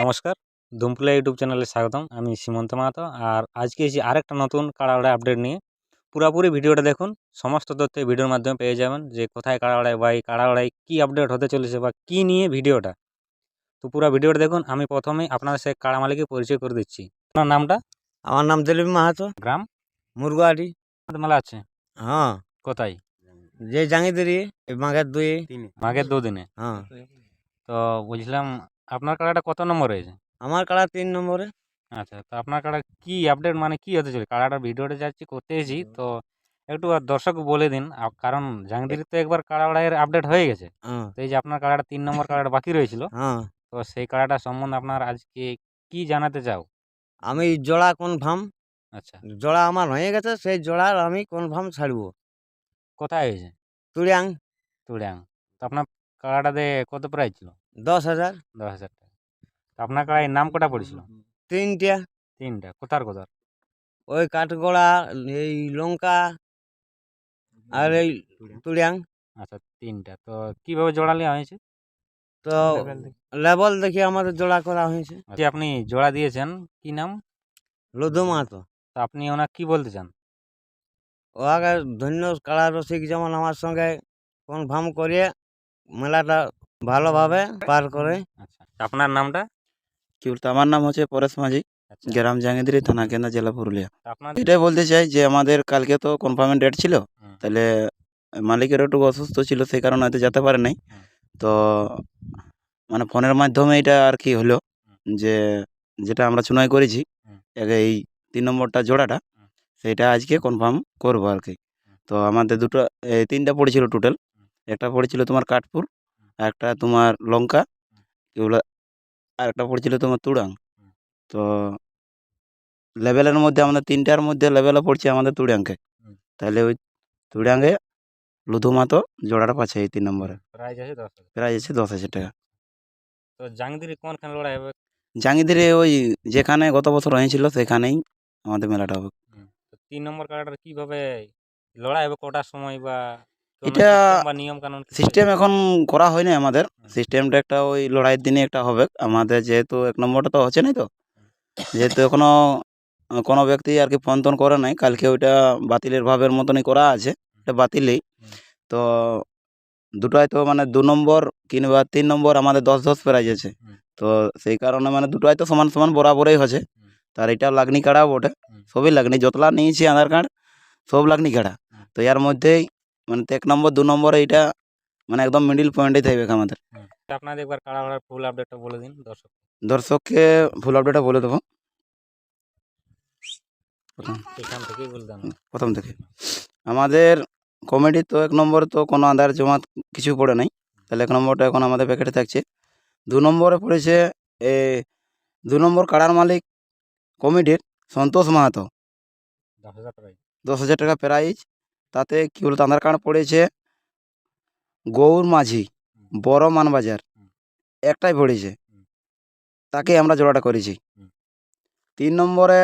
নমস্কার। দুমপুলা ইউটিউব চ্যানেলে স্বাগতম। আমি সীমন্ত মাহাতো আর আজকে এসেছি আরেকটা নতুন কাড়াওয়াড়া আপডেট নিয়ে। পুরোপুরি ভিডিওটা দেখুন সমস্ত তথ্য ভিডিওর মাধ্যমে পেয়ে যাবেন যে কোথায় কাড়াওয়াড়ায় বা এই কাড়াওয়াড়ায় কী আপডেট হতে চলেছে বা কী নিয়ে ভিডিওটা। তো পুরো ভিডিওটা দেখুন আমি প্রথমেই আপনাদের সে কাড়া মালিকের পরিচয় করে দিচ্ছি। আপনার নামটা? আমার নাম দিলীপ মাহাতো। গ্রাম? মুরগুয়ারি মেলা আছে? হ্যাঁ। কোথায়? যে জাঙ্গিদিরি মাঘের দুই মাঘের দুদিনে? হ্যাঁ। তো বুঝলাম আপনার কাড়াটা কত নম্বর হয়েছে আমার কাড়া তিন নম্বরে। আচ্ছা তো আপনার কাড়া কি আপডেট মানে কি হতে চলে কাড়াটার ভিডিওটা যাচ্ছি করতে এসেছি তো একটু আর দর্শক বলে দিন কারণ জাংদির তো একবার কাড়াড়াইয়ের আপডেট হয়ে গেছে। হ্যাঁ। তো এই যে আপনার কাড়াটা তিন নম্বর কাড়াটা বাকি রয়েছিল হ্যাঁ। তো সেই কাড়াটা সম্বন্ধে আপনার আজকে কি জানাতে চাও? আমি জোড়া কনফার্ম আচ্ছা। জোড়া আমার হয়ে গেছে সেই জোড়ার আমি কনফার্ম ছাড়বো। কোথায় হয়েছে? তুড়িয়াং। তুড়িয়াং। তো আপনার কাড়াটাতে কত প্রাইস ছিল? দশ হাজার। দশ হাজার টাকা। তো আপনার কাড়ায় নাম কটা পড়েছিল? তিনটা। তিনটা। কোথার কোথার? ওই কাঠগোড়া এই লঙ্কা আর এই তুড়িয়াং। আচ্ছা তিনটা। তো কীভাবে জোড়া নেওয়া হয়েছে? তো লেভেল দেখে? আমাদের জোড়া করা হয়েছে। যে আপনি জোড়া দিয়েছেন? কি নাম? লধু মাহাতো। তো আপনি ওনাকে কি বলতে চান? ও আগে ধন্য কাড়া রসিক যেমন আমার সঙ্গে কনফার্ম করিয়ে মেলাটা ভালোভাবে পার করে। আচ্ছা আপনার নামটা? কি বলতো আমার নাম হচ্ছে পরেশ মাঝি আচ্ছা। গ্রাম জাহাঙ্গীরই থানা কেন্দ্র জেলা পুরুলিয়া। এটাই বলতে চাই যে আমাদের কালকে তো কনফার্মের ডেট ছিল। তাহলে মালিকের একটু অসুস্থ ছিল সেই কারণে হয়তো যেতে পারে নাই। তো মানে ফোনের মাধ্যমে এটা আর কি হলো যে যেটা আমরা চুনাই করেছি আগে এই তিন নম্বরটা জোড়াটা। সেটা আজকে কনফার্ম করব আর কি। তো আমাদের দুটো এই তিনটা পড়েছিল টোটাল একটা পড়েছিল তোমার কাঠপুর একটা তোমার লঙ্কা এগুলো আর একটা পড়েছিল তোমার তুড়াং তো লেভেলের মধ্যে আমাদের তিনটার মধ্যে লেভেলে পড়ছে আমাদের তুড়াংকে তাহলে ওই তুড়াঙ্গে লুধু মাতো জোড়াটা পাচ্ছে এই তিন নম্বরে। প্রাইজ আছে দশ হাজার। আছে দশ হাজার টাকা। তো জাংদিরি কোনখানে লড়াই হবে? জাঙ্গিদিরে ওই যেখানে গত বছর হয়েছিল সেখানেই আমাদের মেলাটা হবে। তিন নম্বর কার্ডার কীভাবে লড়াই হবে কটার সময় বা এটা নিয়ম কানুন সিস্টেম এখন করা হয়নি আমাদের। সিস্টেমটা একটা ওই লড়াইয়ের দিনে একটা হবে। আমাদের যেহেতু এক নম্বরটা তো হচ্ছে নাই তো? যেহেতু এখনও কোনো ব্যক্তি আর কি ফোন টোন করে নাই কালকে ওইটা বাতিলের ভাবের মতনই করা আছে। এটা বাতিলেই। তো দুটোই তো মানে দু নম্বর কিংবা তিন নম্বর আমাদের দশ দশ প্রাইজ আছে তো সেই কারণে মানে দুটোই তো সমান সমান বরাবরই হচ্ছে। তার এটা লাগনি কাড়া বটে। সবই লাগনি। যতলা নিয়েছি আধার কার্ড সব লাগনি কাড়া। তো এর মধ্যেই মানে তো এক নম্বর দু নম্বর এইটা মানে একদম মিডিল পয়েন্টেই থাকবে আমাদের। আপনাদের একবার কাড়া ভাড়ার ফুল আপডেটটা বলে দিন দর্শক। দর্শককে ফুল আপডেটটা বলে দেবো। প্রথম এখান থেকেই বলতাম প্রথম থেকে। আমাদের কমেডি তো এক নম্বরে তো কোনো আধার জমা কিছু পড়ে নাই। তাহলে এক নম্বরটা এখন আমাদের প্যাকেটে থাকছে। দু নম্বরে পড়েছে এ দু নম্বর কাড়ার মালিক কমিটির সন্তোষ মাহাতো। দশ হাজার প্রাইজ দশ হাজার টাকা প্রাইজ তাতে কী বলতো আধার কার্ড পড়েছে গৌর মাঝি বড় মানবাজার। একটাই পড়েছে। তাকে আমরা জোড়াটা করেছি। তিন নম্বরে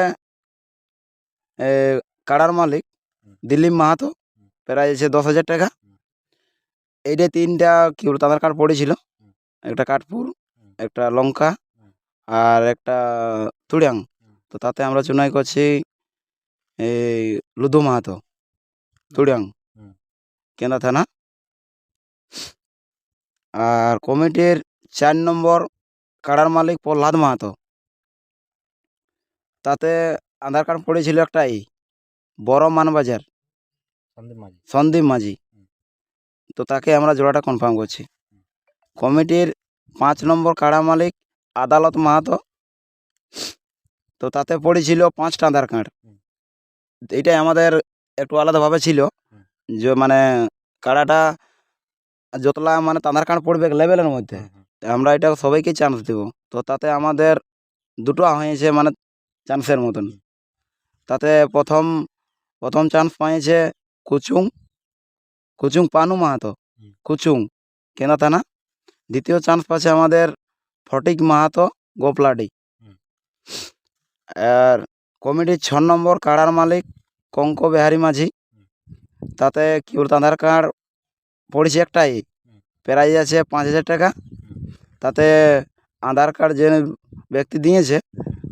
কাড়ার মালিক। দিলীপ মাহাতো প্রায় আছে দশ হাজার টাকা। এইটা তিনটা কী বলতো আধার কার্ড পড়েছিল। একটা কাঠপুর একটা লঙ্কা আর একটা তুড়িয়াং। তো তাতে আমরা চুনাই করছি এই লুধু মাহাতো। তুড়িয়াং হুম। কেন্দা থানা। আর কমিটির চার নম্বর কাড়ার মালিক প্রহ্লাদ মাহাতো। তাতে আধার কার্ড পড়েছিল একটাই বড় মানবাজার। সন্দীপ মাঝি। তো তাকে আমরা জোড়াটা কনফার্ম করছি। কমিটির পাঁচ নম্বর কাড়া মালিক আদালত মাহাতো। তো তাতে পড়েছিল পাঁচটা আধার কার্ড। হুম। এইটাই আমাদের একটু আলাদাভাবে ছিল। যে মানে কাড়াটা যতলা মানে আধার কার্ড পড়বে লেভেলের মধ্যে। আমরা এটা সবাইকে চান্স দেব। তো তাতে আমাদের দুটো হয়েছে মানে চান্সের মতন। তাতে প্রথম প্রথম চান্স পাইছে কুচুং কুচুং পানু মাহাতো। কুচুং কেনা থানা। দ্বিতীয় চান্স পাচ্ছে আমাদের ফটিক মাহাতো গোপলাডি। আর কমিটির ছ নম্বর কাড়ার মালিক কঙ্ক বিহারী মাঝি। তাতে কি বলতো আধার কার্ড পড়েছে একটাই। প্রাইজ আছে পাঁচ হাজার টাকা। তাতে আধার কার্ড যে ব্যক্তি দিয়েছে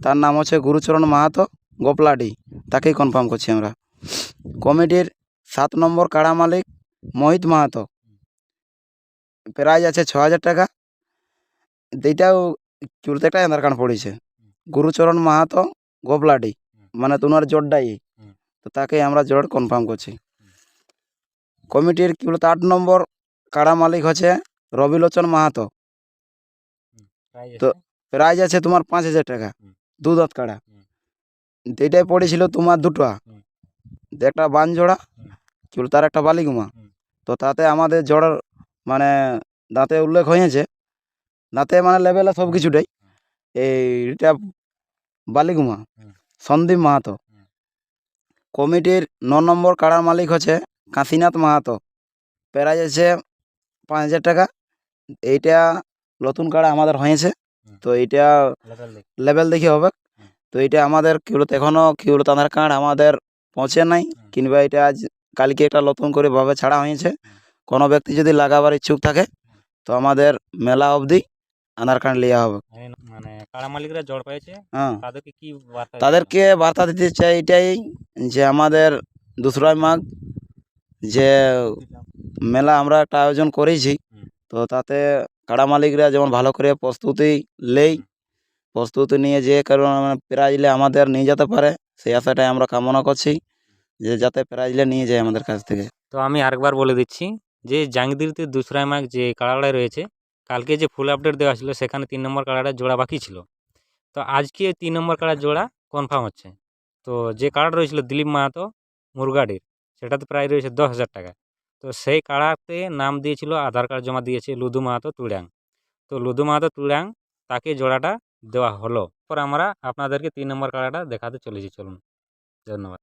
তার নাম হচ্ছে গুরুচরণ মাহাতো গোপলাডি। তাকেই কনফার্ম করছি আমরা। কমিটির সাত নম্বর কাড়া মালিক মোহিত মাহাতো। প্রাইজ আছে ছ হাজার টাকা। এইটাও চুরতে একটা আধার কার্ড পড়েছে। গুরুচরণ মাহাতো গোপলাডি। মানে তোমার জোরটাই হুম। তো তাকে আমরা জোর কনফার্ম করছি। কমিটির কি বলতো আট নম্বর কাড়া মালিক হচ্ছে রবিলোচন মাহাতো। তো- প্রাইজ আছে তোমার পাঁচ হাজার টাকা। দু দাঁত কাড়া। এটাই পড়েছিল তোমার দুটো। একটা বান জোড়া কি বলে তার একটা বালিগুমা। তো তাতে আমাদের জোড়ার মানে দাঁতে উল্লেখ হয়েছে। দাঁতে মানে লেভেলে সব কিছুটাই এইটা বালিগুমা। সন্দীপ মাহাতো। কমিটির ন নম্বর কাড়ার মালিক হচ্ছে কাশীনাথ মাহাতো। প্রাইজ আছে পাঁচ হাজার টাকা। এইটা নতুন কাড়া আমাদের হয়েছে। তো এইটা লেভেল দেখ। হবে। তো এটা আমাদের কি বলতো এখনও কি বলতো আধার কার্ড আমাদের পৌঁছে নাই। কিংবা এটা আজ কালকে একটা নতুন করে ভাবে ছাড়া হয়েছে। কোনো ব্যক্তি যদি লাগাবার ইচ্ছুক থাকে তো আমাদের মেলা অবধি আধার কার্ড নেওয়া হবে। মানে- মানে কাড়া মালিকরা জড় পেয়েছে হ্যাঁ। তাদেরকে কি বার্তা দিতে তাদেরকে বার্তা দিতে চাই এটাই যে আমাদের দোসরাই মাঘ যে মেলা আমরা একটা আয়োজন করেছি তো তাতে কাড়া মালিকরা যেমন ভালো করে প্রস্তুতি লেই প্রস্তুতি নিয়ে যে কারণ প্রাইজলে আমাদের নিয়ে যেতে পারে সেই আশাটাই আমরা কামনা করছি যে যাতে প্রাইজলে নিয়ে যায় আমাদের কাছ থেকে। তো আমি আরেকবার বলে দিচ্ছি যে জাঙ্গিদিরতে দুসরাই মাঘ যে কাড়াড়াই রয়েছে কালকে যে ফুল আপডেট দেওয়া ছিল, সেখানে তিন নম্বর কাড়াটা জোড়া বাকি ছিল। তো আজকে তিন নম্বর কাড়ার জোড়া কনফার্ম হচ্ছে। তো যে কাড়াটা রয়েছিল দিলীপ মাহাতো মুরগাডির সেটাতে প্রায় রয়েছে দশ হাজার টাকা তো সেই কাড়াতে নাম দিয়েছিল আধার কার্ড জমা দিয়েছে লুদু মাহাতো তুড়াং। তো লুদু মাহাতো তুড়াং তাকে জোড়াটা দেওয়া হলো। পর আমরা আপনাদেরকে তিন নম্বর কাড়াটা দেখাতে চলেছি। চলুন, ধন্যবাদ।